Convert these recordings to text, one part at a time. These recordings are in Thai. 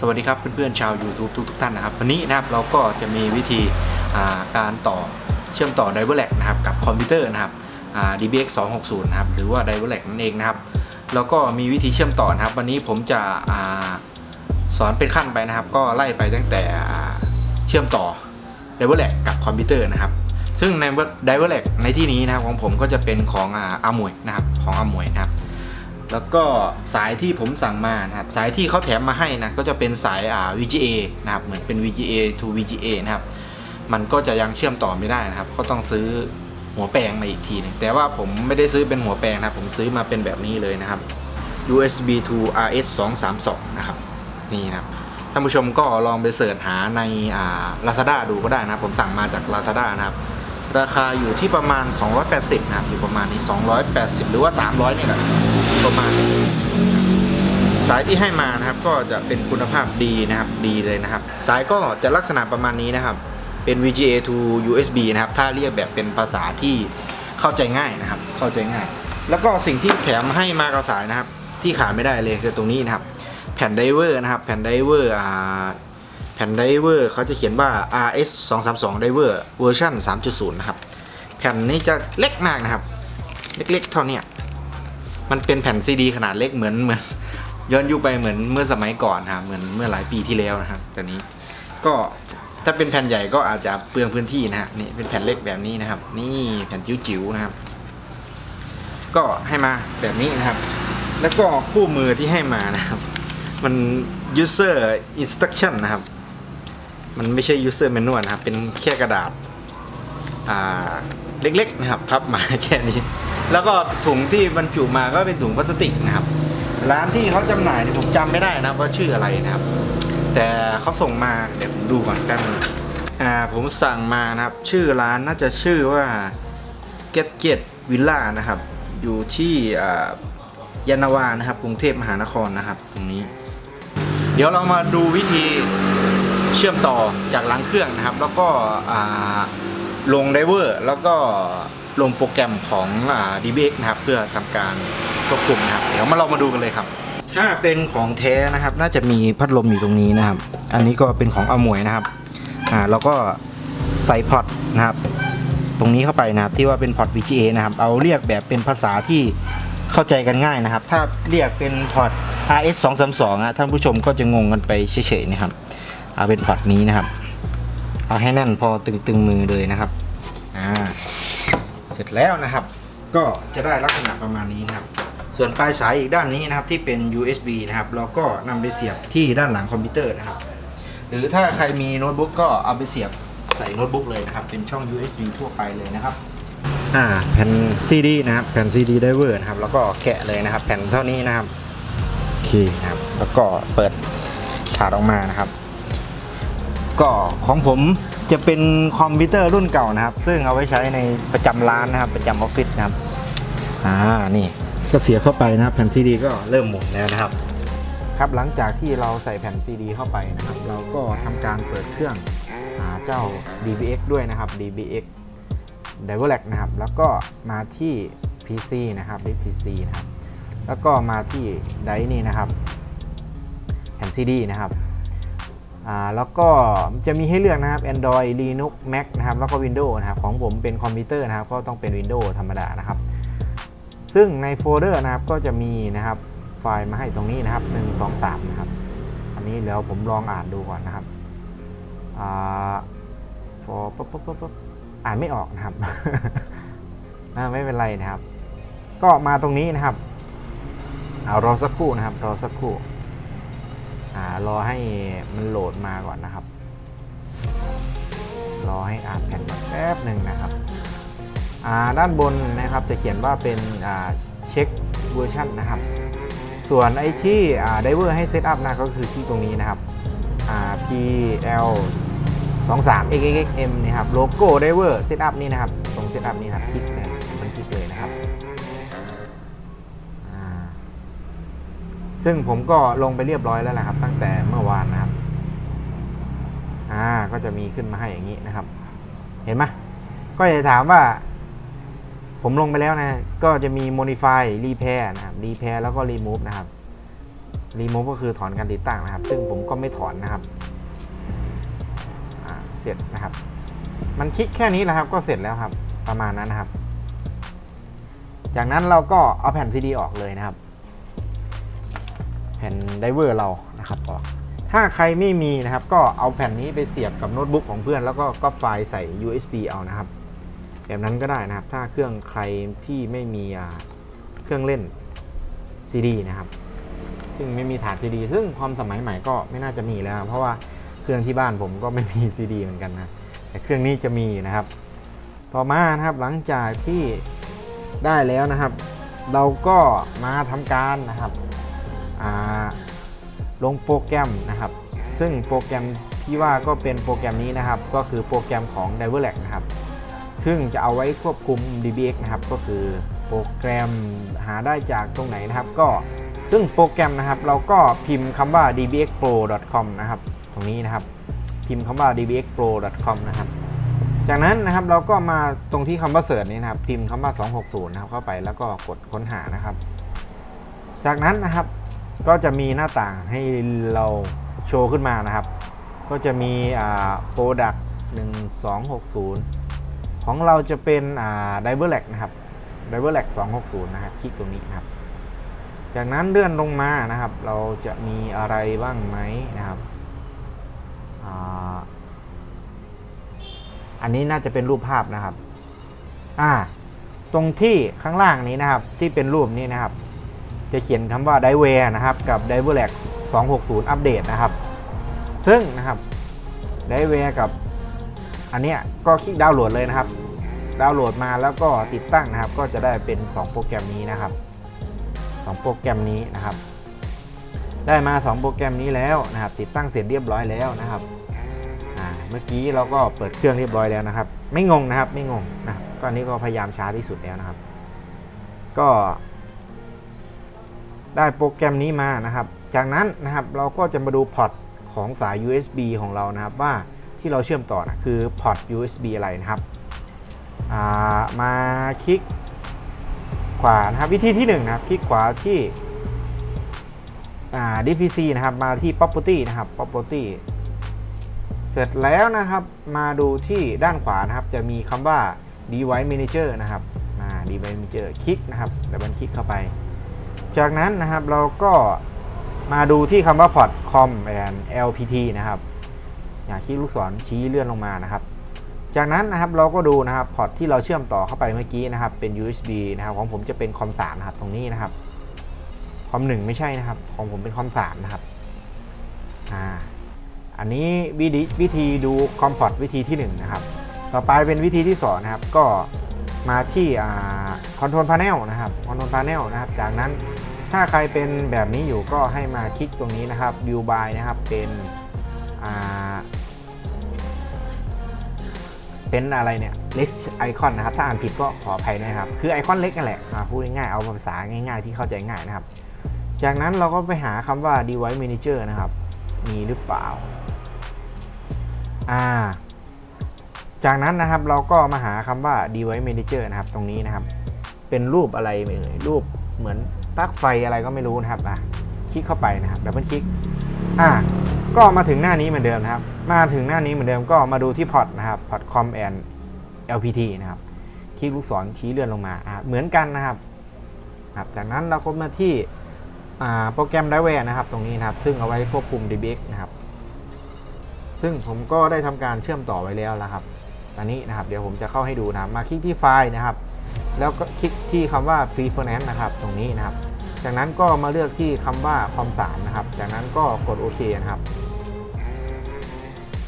สวัสดีครับเพื่อนๆชาว YouTube ทุกๆท่านนะครับ วันนี้นะครับเราก็จะมีวิธีาการต่อเชื่อมต่อ d i v e r l a c นะครับกับคอมพิวเตอร์นะครับ DBX 260นะครับหรือว่า d i v e r l a c นั่นเองนะครับแล้วก็มีวิธีเชื่อมต่อนะครับ วันนี้ผมจะอสอนเป็นขั้นไปนะครับ ก็ไล่ไปตั้งแต่เชื่อมต่อ d i v e r l a c กับคอมพิวเตอร์นะครับ ซึ่งใน d i v e r l a c ในที่นี้นะครับของผมก็จะเป็นของอาอมวยนะครับของอามวยนะครับ แล้วก็สายที่ผมสั่งมานะครับสายที่เขาแถมมาให้นะก็จะเป็นสายอ่า VGA นะครับเหมือนเป็น VGA to VGA นะครับมันก็จะยังเชื่อมต่อไม่ได้นะครับก็ต้องซื้อหัวแปลงมาอีกทีนึงแต่ว่าผมไม่ได้ซื้อเป็นหัวแปลงนะครับ ผมซื้อมาเป็นแบบนี้เลยนะครับ USB to RS 232นะครับนี่นะครับท่านผู้ชมก็ลองไปเสิร์ชหาในอ่า Lazada ดูก็ได้นะครับ ผมสั่งมาจาก Lazada นะครับ ราคาอยู่ที่ประมาณ 280นะครับอยู่ประมาณนี้ 280 หรือว่า 300 นี่แหละประมาณสายที่ให้มานะครับก็จะเป็นคุณภาพดีนะครับดีเลยนะครับ สายก็จะลักษณะประมาณนี้นะครับ เป็น VGA to USB นะครับ ถ้าเรียกแบบเป็นภาษาที่เข้าใจง่ายนะครับ เข้าใจง่าย แล้วก็สิ่งที่แถมให้มากับสายนะครับ ที่ขาดไม่ได้เลยคือตรงนี้นะครับ แผ่นไดเวอร์นะครับ แผ่นไดเวอร์อ่า ผ่นไดเวอร์เขาจะเขียนว่า RS 2 3 2 Diver เวอร์ชัน3.0 นะครับ แผ่นนี้จะเล็กมากนะครับ เล็กๆ เท่านี้มันเป็นแผ่นซีดีขนาดเล็กเหมือนเหมือนย้อนยุคไปเหมือนเมื่อสมัยก่อนนะครับเหมือนเมื่อหลายปีที่แล้วนะครับแต่นี้ก็ถ้าเป็นแผ่นใหญ่ก็อาจจะเปลืองพื้นที่นะฮะนี่เป็นแผ่นเล็กแบบนี้นะครับ นี่แผ่นจิ๋วๆนะครับ ก็ให้มาแบบนี้นะครับ แล้วก็คู่มือที่ให้มานะครับ มัน user instruction นะครับ มันไม่ใช่ user manual นะครับ เป็นแค่กระดาษอ่าเล็กๆนะครับพับมาแค่นี้ แล้วก็ถุงที่บรรจุมาก็เป็นถุงพลาสติกนะครับ ร้านที่เขาจำหน่ายเนี่ยผมจำไม่ได้นะครับว่าชื่ออะไรนะครับ แต่เขาส่งมาเดี๋ยวผมดูก่อนแป๊บนึงอ่าผมสั่งมานะครับ ชื่อร้านน่าจะชื่อว่า Get Get Villa นะครับ อยู่ที่อ่ายานนาวานะครับกรุงเทพมหานครนะครับ ตรงนี้ เดี๋ยวเรามาดูวิธี เชื่อมต่อจากหลังเครื่องนะครับ แล้วก็ลงไดเวอร์ แล้วก็ลงโปรแกรมของอ่า DBX นะครับ เพื่อทำการควบคุมนะครับ เดี๋ยวมาเรามาดูกันเลยครับ ถ้าเป็นของแท้นะครับ น่าจะมีพัดลมอยู่ตรงนี้นะครับ อันนี้ก็เป็นของอมวยนะครับอ่าแล้วก็ใส่พอร์ตนะครับ ตรงนี้เข้าไปนะครับ ที่ว่าเป็นพอร์ต VGA นะครับ เอาเรียกแบบเป็นภาษาที่เข้าใจกันง่ายนะครับ ถ้าเรียกเป็นพอร์ต RS 2 3 2อะท่านผู้ชมก็จะงงกันไปเฉยๆนะครับ เอาเป็นพอร์ตนี้นะครับ เอาให้แน่นพอตึงๆมือเลยนะครับอ่าเสร็จแล้วนะครับ ก็จะได้ลักษณะประมาณนี้นะครับ ส่วนปลายสายอีกด้านนี้นะครับที่เป็น USB นะครับเราก็นำไปเสียบที่ด้านหลังคอมพิวเตอร์นะครับ หรือถ้าใครมีโน้ตบุ๊กก็เอาไปเสียบใส่โน้ตบุ๊กเลยนะครับ เป็นช่อง USB ทั่วไปเลยนะครับอ่าแผ่น CD นะครับแผ่น CD driver นะครับ แล้วก็แกะเลยนะครับ แผ่นเท่านี้นะครับโอเคนะครับ แล้วก็เปิดถาดออกมานะครับ ก็ของผมจะเป็นคอมพิวเตอร์รุ่นเก่านะครับ ซึ่งเอาไว้ใช้ในประจำร้านนะครับ ประจำออฟฟิศนะครับ อ่า นี่ก็เสียบเข้าไปนะครับ แผ่นซีดีก็เริ่มหมุนแล้วนะครับ ครับหลังจากที่เราใส่แผ่นซีดีเข้าไปนะครับ เราก็ทำการเปิดเครื่องหาเจ้า DBX ด้วยนะครับ DBX d i v e r l a c นะครับ แล้วก็มาที่ PC นะครับที่ PC นะครับ แล้วก็มาที่ไดร์นี่นะครับ แผ่น CD นะครับ อ่าแล้วก็จะมีให้เลือกนะครับ Android Linux Mac นะครับแล้วก็ Windows นะครับของผมเป็นคอมพิวเตอร์นะครับก็ต้องเป็น Windows ธรรมดานะครับ ซึ่งในโฟลเดอร์นะครับก็จะมีนะครับไฟล์มาให้ตรงนี้นะครับ 1 2 3 นะครับ อันนี้เดี๋ยวผมลองอ่านดูก่อนนะครับอ่า for ปุ๊บปุ๊บปุ๊บปุ๊บอ่านไม่ออกนะครับไม่เป็นไรนะครับ ก็มาตรงนี้นะครับเอารอสักครู่นะครับรอสักครู่ารอให้มันโหลดมาก่อนนะครับ รอให้อ่านแผ่นแป๊บหนึ่งนะครับด้านบนนะครับจะเขียนว่าเป็นเช็คเวอร์ชันนะครับ ส่วนไอ้ที่ไดเวอร์ให้เซตอัพนะก็คือที่ตรงนี้นะครับอ่า PL 23 XXM นี่ครับโลโก้ไดเวอร์เซตอัพนี่นะครับ ตรงเซตอัพนี่ครับคลิกเลยมันคลิกเลยนะครับ ซึ่งผมก็ลงไปเรียบร้อยแล้วนะครับ ตั้งแต่เมื่อวานนะครับ อ่า ก็จะมีขึ้นมาให้อย่างนี้นะครับ เห็นไหมก็จะถามว่า ผมลงไปแล้วนะ ก็จะมี modify repair นะครับ repair แล้วก็ remove นะครับรีโม v ก็คือถอนการติดตั้งนะครับ ซึ่งผมก็ไม่ถอนนะครับเสร็จนะครับ มันคลิกแค่นี้แหละครับ ก็เสร็จแล้วครับ ประมาณนั้นนะครับ จากนั้นเราก็เอาแผ่นซีดีออกเลยนะครับ ผ่นไดเวอร์เรานะครับออกถ้าใครไม่มีนะครับ ก็เอาแผ่นนี้ไปเสียบกับโน้ตบุ๊กของเพื่อน แล้วก็ก็ไฟล์ใส่ USB เอานะครับ แบบนั้นก็ได้นะครับ ถ้าเครื่องใครที่ไม่มีเครื่องเล่น CD นะครับ ซึ่งไม่มีฐาน CD ซึ่งความสมัยใหม่ก็ไม่น่าจะมีแล้ว เพราะว่าเครื่องที่บ้านผมก็ไม่มี CD เหมือนกันนะแต่เครื่องนี้จะมีนะครับ ต่อมานะครับหลังจากที่ได้แล้วนะครับ เราก็มาทำการนะครับ ลงโปรแกรมนะครับ ซึ่งโปรแกรมที่ว่าก็เป็นโปรแกรมนี้นะครับ ก็คือโปรแกรมของ d i v e r l a c นะครับ ซึ่งจะเอาไว้ควบคุม DBX นะครับ ก็คือโปรแกรมหาได้จากตรงไหนนะครับ ก็ซึ่งโปรแกรมนะครับ เราก็พิมพ์คำว่า dbxpro.com นะครับ ตรงนี้นะครับ พิมพ์คำว่า dbxpro.com นะครับ จากนั้นนะครับเราก็มาตรงที่คำว่าเสิร์ชนี้นะครับ พิมพ์คำว่า 260 นะครับเข้าไปแล้วก็กดค้นหานะครับ จากนั้นนะครับ ก็จะมีหน้าต่างให้เราโชว์ขึ้นมานะครับ ก็จะมีอ่า product 1260 ของเราจะเป็นอ่า d i v e r l a c นะครับ d i v e r l a c 260 นะครับคลิกตรงนี้นะครับ จากนั้นเลื่อนลงมานะครับ เราจะมีอะไรบ้างไหมนะครับอ่าอันนี้น่าจะเป็นรูปภาพนะครับ อ่า ตรงที่ข้างล่างนี้นะครับ ที่เป็นรูปนี้นะครับ จะเขียนคำว่า d i v e r นะครับ กับ d i v e r l a c 260 อัปเดตนะครับ ซึ่งนะครับ d i v e r กับอันเนี้ยก็คลิกดาวน์โหลดเลยนะครับ ดาวน์โหลดมาแล้วก็ติดตั้งนะครับ ก็จะได้เป็น 2 โปรแกรมนี้นะครับ 2 โปรแกรมนี้นะครับ ได้มา 2 โปรแกรมนี้แล้วนะครับ ติดตั้งเสร็จเรียบร้อยแล้วนะครับเมื่อกี้เราก็เปิดเครื่องเรียบร้อยแล้วนะครับ ไม่งงนะครับ ไม่งงนะก็อันนี้ก็พยายามช้าที่สุดแล้วนะครับ ก็ ได้โปรแกรมนี้มานะครับ จากนั้นนะครับเราก็จะมาดูพอร์ตของสาย USB ของเรานะครับว่าที่เราเชื่อมต่อนะคือพอร์ต USB อะไรนะครับามาคลิกขวานะครับวิธีที่1นงนะครับคลิกขวาที่ DPC นะครับมาที่ Property นะครับ Property เสร็จแล้วนะครับมาดูที่ด้านขวานะครับ จะมีคำว่า Device Manager นะครับ Device Manager คลิกนะครับดับเบิลคลิกเข้าไป จากนั้นนะครับเราก็มาดูที่คำว่า port com and lpt นะครับ อย่าคลิกลูกศรชี้เลื่อนลงมานะครับ จากนั้นนะครับเราก็ดูนะครับพอร์ตที่เราเชื่อมต่อเข้าไปเมื่อกี้นะครับ เป็น USB นะครับ ของผมจะเป็นคอม3นะครับ ตรงนี้นะครับ คอม1ไม่ใช่นะครับ ของผมเป็นคอม3นะครับ อ่า อันนี้วิธีวิธีดูคอมพอร์ตวิธีที่1นะครับ ต่อไปเป็นวิธีที่2นะครับ ก็มาที่คอนโทรลพา n e l นะครับ คอนโทรลพา n e l นะครับ จากนั้น ถ้าใครเป็นแบบนี้อยู่ก็ให้มาคลิกตรงนี้นะครับ view by นะครับเป็นเป็นอะไรเนี่ยเล็กไอคอนนะครับ ถ้าอ่านผิดก็ขออภัยนะครับ คือไอคอนเล็กนั่นแหละพูดง่ายๆเอาภาษาง่ายๆที่เข้าใจง่ายนะครับ จากนั้นเราก็ไปหาคำว่า device manager นะครับ มีหรือเปล่าอ่าจากนั้นนะครับเราก็มาหาคำว่า device manager นะครับ ตรงนี้นะครับ เป็นรูปอะไรเอ่ยรูปเหมือน ปลั๊กไฟอะไรก็ไม่รู้นะครับอะคลิกเข้าไปนะครับดับเบิลคลิกอ่าก็มาถึงหน้านี้เหมือนเดิมนะครับ มาถึงหน้านี้เหมือนเดิมก็มาดูที่พอร์ตนะครับพอร์ต com and lpt นะครับคลิกลูกศรชี้เลื่อนลงมาอ่าเหมือนกันนะครับครับจากนั้นเราก็มาที่อ่าโปรแกรม d i v e r นะครับ ตรงนี้นะครับ ซึ่งเอาไว้ควบคุม dbx นะครับ ซึ่งผมก็ได้ทำการเชื่อมต่อไว้แล้วนะครับตอนนี้นะครับ เดี๋ยวผมจะเข้าให้ดูนะครับมาคลิกที่ไฟล์นะครับ แล้วก็คลิกที่คำว่า Free f i n a n c e นะครับ ตรงนี้นะครับ จากนั้นก็มาเลือกที่คำว่าคอมสามนะครับ จากนั้นก็กดโอเคนะครับ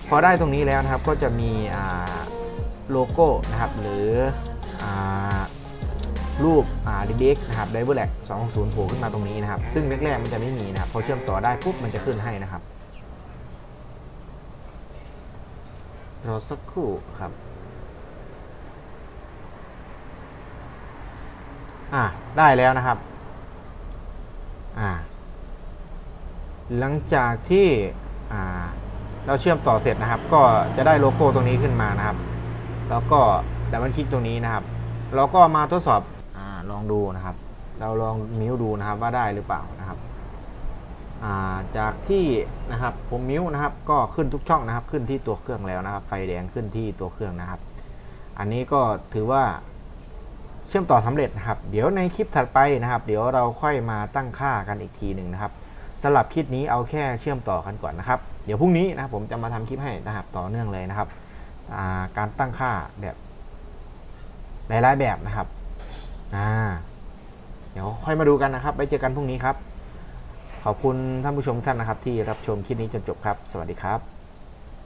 พอได้ตรงนี้แล้วนะครับก็จะมีโลโก้นะครับ หรืออรูปอ่า DBX นะครับ d i v e r l a c 260โผล่ขึ้นมาตรงนี้นะครับ ซึ่งแรกๆมันจะไม่มีนะครับ พอเชื่อมต่อได้ปุ๊บมันจะขึ้นให้นะครับ รอสักครู่ครับอ่าได้แล้วนะครับ หลังจากที่เราเชื่อมต่อเสร็จนะครับ ก็จะได้โลโก้ตรงนี้ขึ้นมานะครับ แล้วก็ดับเบิลคลิกตรงนี้นะครับ เราก็มาทดสอบอลองดูนะครับ เราลองนิ้วดูนะครับว่าได้หรือเปล่านะครับาจากที่นะครับผมมิ้วนะครับ ก็ขึ้นทุกช่องนะครับ ขึ้นที่ตัวเครื่องแล้วนะครับ ไฟแดงขึ้นที่ตัวเครื่องนะครับ อันนี้ก็ถือว่า เชื่อมต่อสำเร็จนะครับ เดี๋ยวในคลิปถัดไปนะครับ เดี๋ยวเราค่อยมาตั้งค่ากันอีกทีหนึ่งนะครับสำหรับคลิปนี้เอาแค่เชื่อมต่อกันก่อนนะครับ เดี๋ยวพรุ่งนี้นะผมจะมาทำคลิปให้นะครับต่อเนื่องเลยนะครับาการตั้งค่าแบบหลายๆแบบนะครับอ่าเดี๋ยวค่อยมาดูกันนะครับ ไปเจอกันพรุ่งนี้ครับ ขอบคุณท่านผู้ชมท่านนะครับ ที่รับชมคลิปนี้จนจบครับ สวัสดีครับ